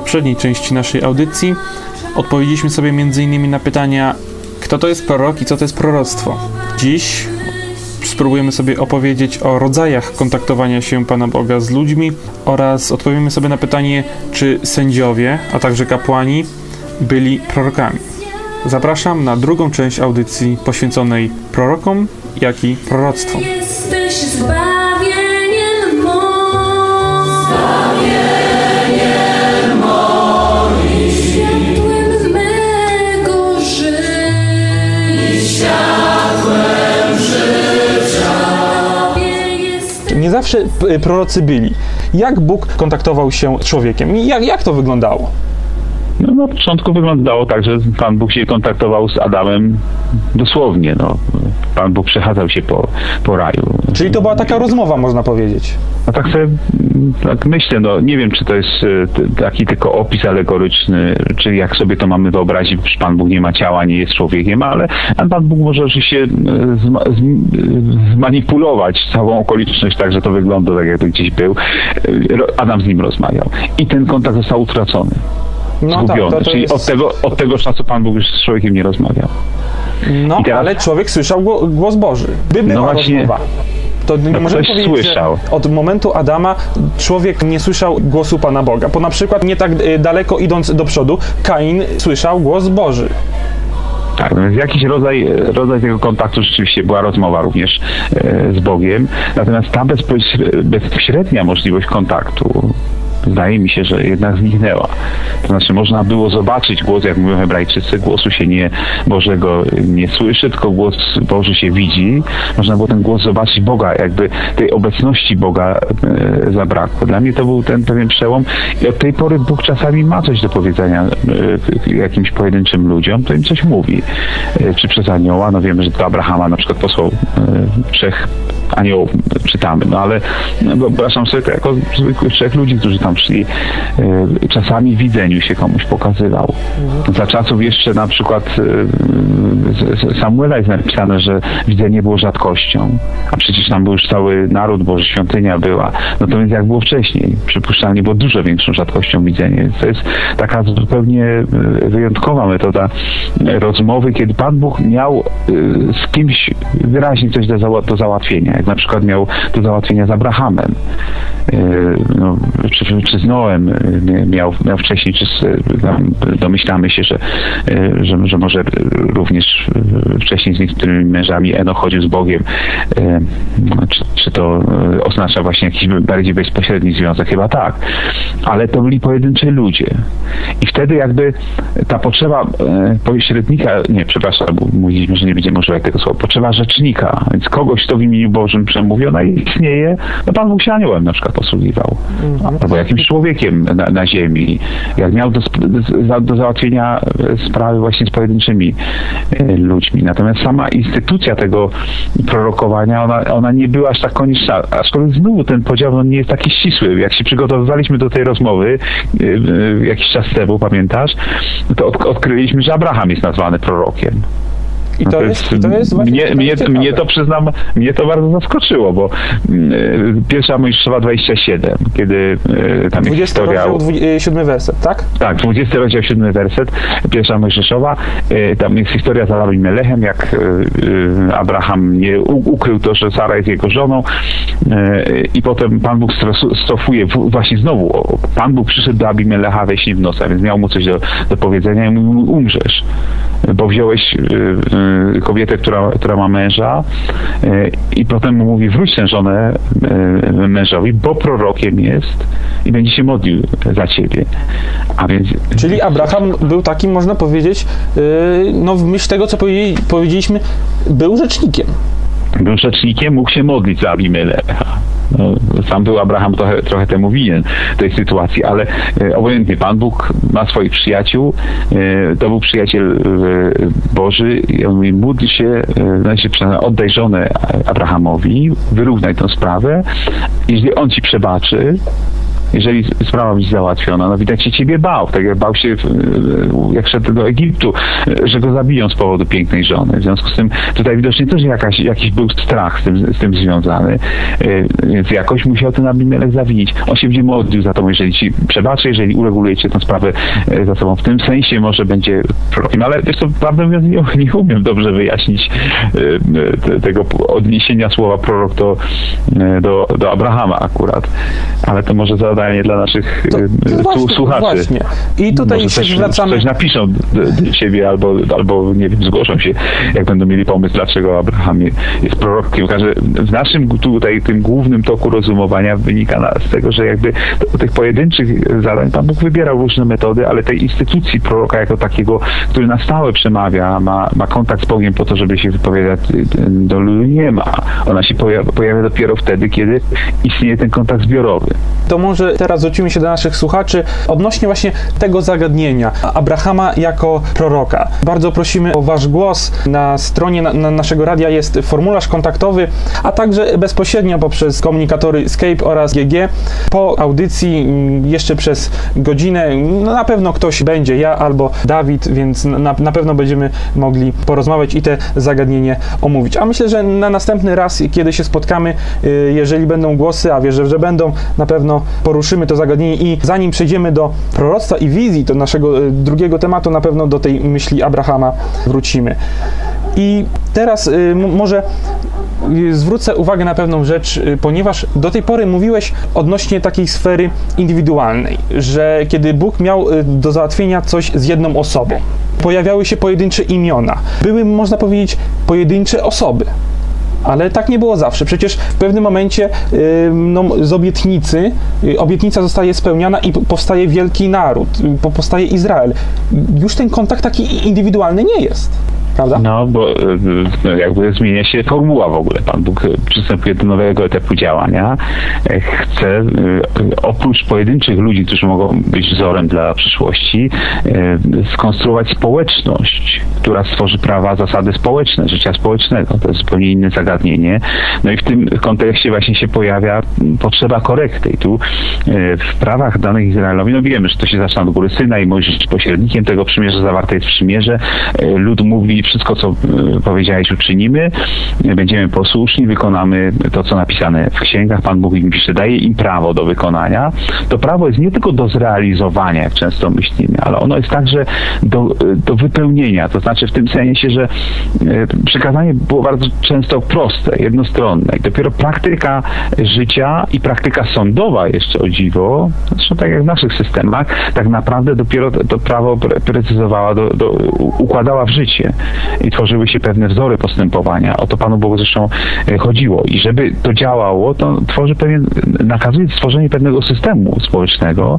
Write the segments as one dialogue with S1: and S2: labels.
S1: poprzedniej części naszej audycji odpowiedzieliśmy sobie m.in. na pytania, kto to jest prorok i co to jest proroctwo. Dziś spróbujemy sobie opowiedzieć o rodzajach kontaktowania się Pana Boga z ludźmi oraz odpowiemy sobie na pytanie, czy sędziowie, a także kapłani byli prorokami. Zapraszam na drugą część audycji poświęconej prorokom, jak i proroctwom.
S2: Zawsze p- prorocy byli. Jak Bóg kontaktował się z człowiekiem? I Jak, jak to wyglądało?
S3: No, na początku wyglądało tak, że Pan Bóg się kontaktował z Adamem dosłownie. No. Pan Bóg przechadzał się po, po raju.
S2: Czyli to była taka rozmowa, można powiedzieć.
S3: No tak sobie tak myślę, no nie wiem, czy to jest e, taki tylko opis alegoryczny, czy jak sobie to mamy wyobrazić, że Pan Bóg nie ma ciała, nie jest człowiekiem, ale Pan Bóg może oczywiście e, zma, e, zmanipulować całą okoliczność tak, że to wygląda tak, jakby gdzieś był. Adam z nim rozmawiał. I ten kontakt został utracony.
S2: No
S3: Zgubiony.
S2: tak, to, to
S3: Czyli
S2: jest...
S3: od, tego, od tego czasu Pan Bóg już z człowiekiem nie rozmawiał.
S2: No,
S3: teraz-
S2: ale człowiek słyszał gło- głos Boży. By była
S3: No właśnie.
S2: rozmowa. To nie
S3: No
S2: możemy powiedzieć,
S3: słyszał.
S2: że od momentu Adama człowiek nie słyszał głosu Pana Boga. Bo na przykład nie tak y, daleko idąc do przodu, Kain słyszał głos Boży.
S3: Tak, no więc jakiś rodzaj, rodzaj tego kontaktu rzeczywiście była rozmowa również e, z Bogiem, natomiast ta bezpośre- bezpośrednia możliwość kontaktu zdaje mi się, że jednak zniknęła. To znaczy można było zobaczyć głos, jak mówią hebrajczycy, głosu się nie Bożego nie słyszy, tylko głos Boży się widzi. Można było ten głos zobaczyć Boga, jakby tej obecności Boga e, zabrakło. Dla mnie to był ten pewien przełom i od tej pory Bóg czasami ma coś do powiedzenia e, jakimś pojedynczym ludziom, to im coś mówi. E, Czy przez anioła, no wiemy, że do Abrahama na przykład posłał e, trzech aniołów, czytamy, no ale no, wyobrażam sobie jako zwykłych trzech ludzi, którzy tam szli. E, Czasami w widzeniu się komuś pokazywał. Za czasów jeszcze na przykład z Samuela jest napisane, że widzenie było rzadkością, a przecież tam był już cały naród Boży, świątynia była. To więc jak było wcześniej? Przypuszczalnie było dużo większą rzadkością widzenie. To jest taka zupełnie e, wyjątkowa metoda e, rozmowy, kiedy Pan Bóg miał e, z kimś wyraźnie coś do, do załatwienia. Jak na przykład miał do załatwienia z Abrahamem, no, Noem e, miał, miał wcześniej, czy domyślamy się, że, e, że, że może również e, wcześniej z niektórymi mężami Eno chodził z Bogiem. Czy, czy to oznacza właśnie jakiś bardziej bezpośredni związek? Chyba tak. Ale to byli pojedynczy ludzie. I wtedy jakby ta potrzeba pośrednika, nie, przepraszam, mówiliśmy, że nie będziemy używać tego słowa, potrzeba rzecznika, więc kogoś, kto w imieniu Bożym przemówi, ona istnieje, no Pan Bóg się aniołem na przykład posługiwał. Albo jakimś człowiekiem na, na ziemi. Jak miał do, za- do załatwienia e, sprawy właśnie z pojedynczymi e, ludźmi. Natomiast sama instytucja tego prorokowania, ona, ona nie była aż tak konieczna. Aczkolwiek znowu ten podział no, nie jest taki ścisły. Jak się przygotowywaliśmy do tej rozmowy e, jakiś czas temu, pamiętasz, to od, odkryliśmy, że Abraham jest nazwany prorokiem.
S2: I to, jest, i to jest właśnie
S3: mnie,
S2: ciekawe.
S3: mnie, to przyznam, mnie to bardzo zaskoczyło, bo e, pierwsza Mojżeszowa 27, kiedy e, tam jest
S2: 20
S3: historia...
S2: rozdział, 7 werset, tak?
S3: Tak, 20 rozdział, 7 werset, pierwsza Mojżeszowa, e, tam jest historia z Abraham Melechem, jak e, e, Abraham nie ukrył to, że Sara jest jego żoną e, i potem Pan Bóg w- właśnie znowu, Pan Bóg przyszedł do Abimelecha we śnie w nocy, więc miał mu coś do, do powiedzenia i mówi, umrzesz, bo wziąłeś e, e, kobietę, która, która ma męża e, i potem mu mówi, wróć tę żonę e, mężowi, bo prorokiem jest i będzie się modlił za ciebie. A więc
S2: Czyli Abraham był takim, można powiedzieć, no w myśl tego, co powiedzieli, powiedzieliśmy, był rzecznikiem.
S3: Był rzecznikiem, mógł się modlić za Abimelecha. No, sam był Abraham trochę, trochę temu winien tej sytuacji, ale e, obojętnie Pan Bóg ma swoich przyjaciół, e, to był przyjaciel e, Boży i on mówi, módl się, e, znaczy oddaj żonę Abrahamowi, wyrównaj tę sprawę, jeśli on ci przebaczy, jeżeli sprawa będzie załatwiona. No widać się ciebie bał, tak jak bał się, e, jak szedł do Egiptu, e, że go zabiją z powodu pięknej żony. W związku z tym tutaj widocznie też jakaś, jakiś był strach z tym, z tym związany, e, więc jakoś musiał ten Abimelech zawinić. On się będzie modlił za to, jeżeli ci przebaczy, jeżeli uregulujecie tę sprawę za sobą. W tym sensie może będzie prorokiem, ale wiesz co, prawdę mówiąc, nie, nie umiem dobrze wyjaśnić te- tego odniesienia słowa prorok do, do, do Abrahama akurat. Ale to może zadanie dla naszych
S2: To, no
S3: tu
S2: właśnie,
S3: słuchaczy.
S2: właśnie. I tutaj
S3: Może
S2: się
S3: coś,
S2: zwracamy...
S3: coś napiszą do, siebie albo, albo nie wiem, zgłoszą się, jak będą mieli pomysł, dlaczego Abraham je- jest prorokiem. Każdy, w naszym tutaj tym głównym toku rozumowania wynika z tego, że jakby do tych pojedynczych zadań Pan Bóg wybierał różne metody, ale tej instytucji proroka jako takiego, który na stałe przemawia, ma, ma kontakt z Bogiem po to, żeby się wypowiadać y, do ludu nie ma. Ona się pojawia, pojawia dopiero wtedy, kiedy istnieje ten kontakt zbiorowy.
S2: To może teraz zwrócimy się do naszych słuchaczy odnośnie właśnie tego zagadnienia Abrahama jako proroka. Bardzo prosimy o Wasz głos. Na stronie na, na naszego radia jest formularz kontaktowy, a także bezpośrednio poprzez komunikatory Skype oraz GG. Po audycji mm, jeszcze przez godzinę no na pewno ktoś będzie, ja albo Dawid, więc na, na pewno będziemy mogli porozmawiać i te zagadnienie omówić. A myślę, że na następny raz, kiedy się spotkamy, y, jeżeli będą głosy, a wierzę, że będą, na pewno poruszymy to zagadnienie i zanim przejdziemy do proroctwa i wizji, do naszego y, drugiego tematu, na pewno do tej myśli Abrahama wrócimy. I teraz m- może y, zwrócę uwagę na pewną rzecz, ponieważ do tej pory mówiłeś odnośnie takiej sfery indywidualnej, że kiedy Bóg miał do załatwienia coś z jedną osobą, pojawiały się pojedyncze imiona, były, można powiedzieć, pojedyncze osoby. Ale tak nie było zawsze. Przecież w pewnym momencie y, no, z obietnicy, y, obietnica zostaje spełniana i powstaje wielki naród, y, po- powstaje Izrael. Już ten kontakt taki indywidualny nie jest. Prawda?
S3: No, bo e, no, jakby zmienia się formuła w ogóle. Pan Bóg e, przystępuje do nowego etapu działania. E, Chce e, oprócz pojedynczych ludzi, którzy mogą być wzorem dla przyszłości, skonstruować społeczność, która stworzy prawa, zasady społeczne, życia społecznego. To jest zupełnie inne zagadnienie. No i w tym kontekście właśnie się pojawia potrzeba korekty. I tu w prawach danych Izraelowi, no wiemy, że to się zaczyna od góry Syna i Mojżesz pośrednikiem tego przymierza, zawarte jest przymierze. E, Lud mówi, wszystko co e, powiedziałeś uczynimy, będziemy posłuszni, wykonamy to, co napisane w księgach. Pan Bóg im pisze, daje im prawo do wykonania. To prawo jest nie tylko do zrealizowania, jak często myślimy, ale ono jest także do, do wypełnienia. To znaczy w tym sensie, że e, przekazanie było bardzo często proste, jednostronne i dopiero praktyka życia i praktyka sądowa jeszcze o dziwo, zresztą tak jak w naszych systemach, tak naprawdę dopiero to, prawo pre- precyzowała, do, do, układała w życie i tworzyły się pewne wzory postępowania. O to Panu Bogu zresztą e, chodziło. I żeby to działało, to tworzy pewien, nakazuje stworzenie pewnego systemu społecznego.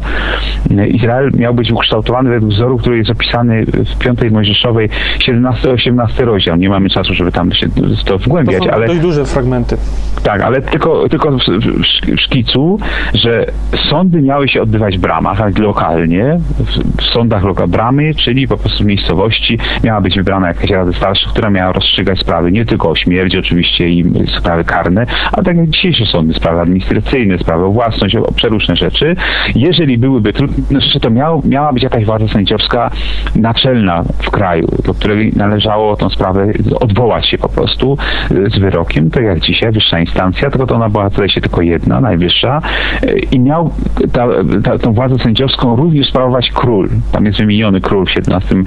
S3: E, Izrael miał być ukształtowany według wzoru, który jest opisany w piątej Mojżeszowej 17-18 rozdział. Nie mamy czasu, żeby tam się to
S2: To
S3: wgłębiać,
S2: są
S3: ale
S2: dość duże fragmenty.
S3: tak, ale tylko, tylko w, w, szkicu, że sądy miały się odbywać w bramach, lokalnie, w, w sądach loka bramy, czyli po prostu w miejscowości miała być wybrana jakaś rada starsza, która miała rozstrzygać sprawy nie tylko o śmierci oczywiście i sprawy karne, ale tak jak dzisiejsze sądy, sprawy administracyjne, sprawy o własność, o, przeróżne rzeczy. Jeżeli byłyby trudne rzeczy, to miał, miała być jakaś władza sędziowska naczelna w kraju, do której należało tą sprawę odwołać się po prostu z wyrokiem, tak jak dzisiaj, wyższa instancja, tylko to ona była tutaj się tylko jedna, najwyższa y, i miał ta, ta, tą władzę sędziowską również sprawować król. Tam jest wymieniony król w 17 e,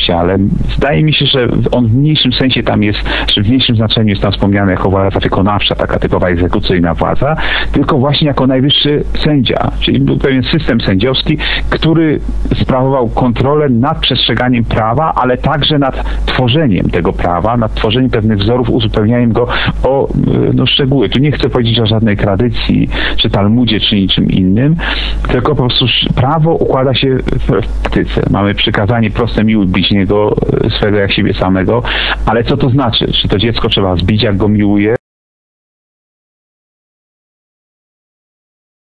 S3: e, rozdziale. Zdaje mi się, że on w mniejszym sensie tam jest, czy w mniejszym znaczeniu jest tam wspomniany jako władza wykonawcza, taka typowa egzekucyjna władza, tylko właśnie jako najwyższy sędzia, czyli był pewien system sędziowski, który sprawował kontrolę nad przestrzeganiem prawa, ale także nad tworzeniem tego prawa, nad tworzeniem pewnych wzorów, uzupełnianiem go o e, no, szczegóły. Tu nie chcę powiedzieć o żadnej tradycji, czy Talmudzie, czy niczym innym, tylko po prostu prawo układa się w praktyce. Mamy przykazanie proste, miłuj bliźniego e, swego jak siebie samego, ale co to znaczy? Czy to dziecko trzeba zbić, jak go miłuje?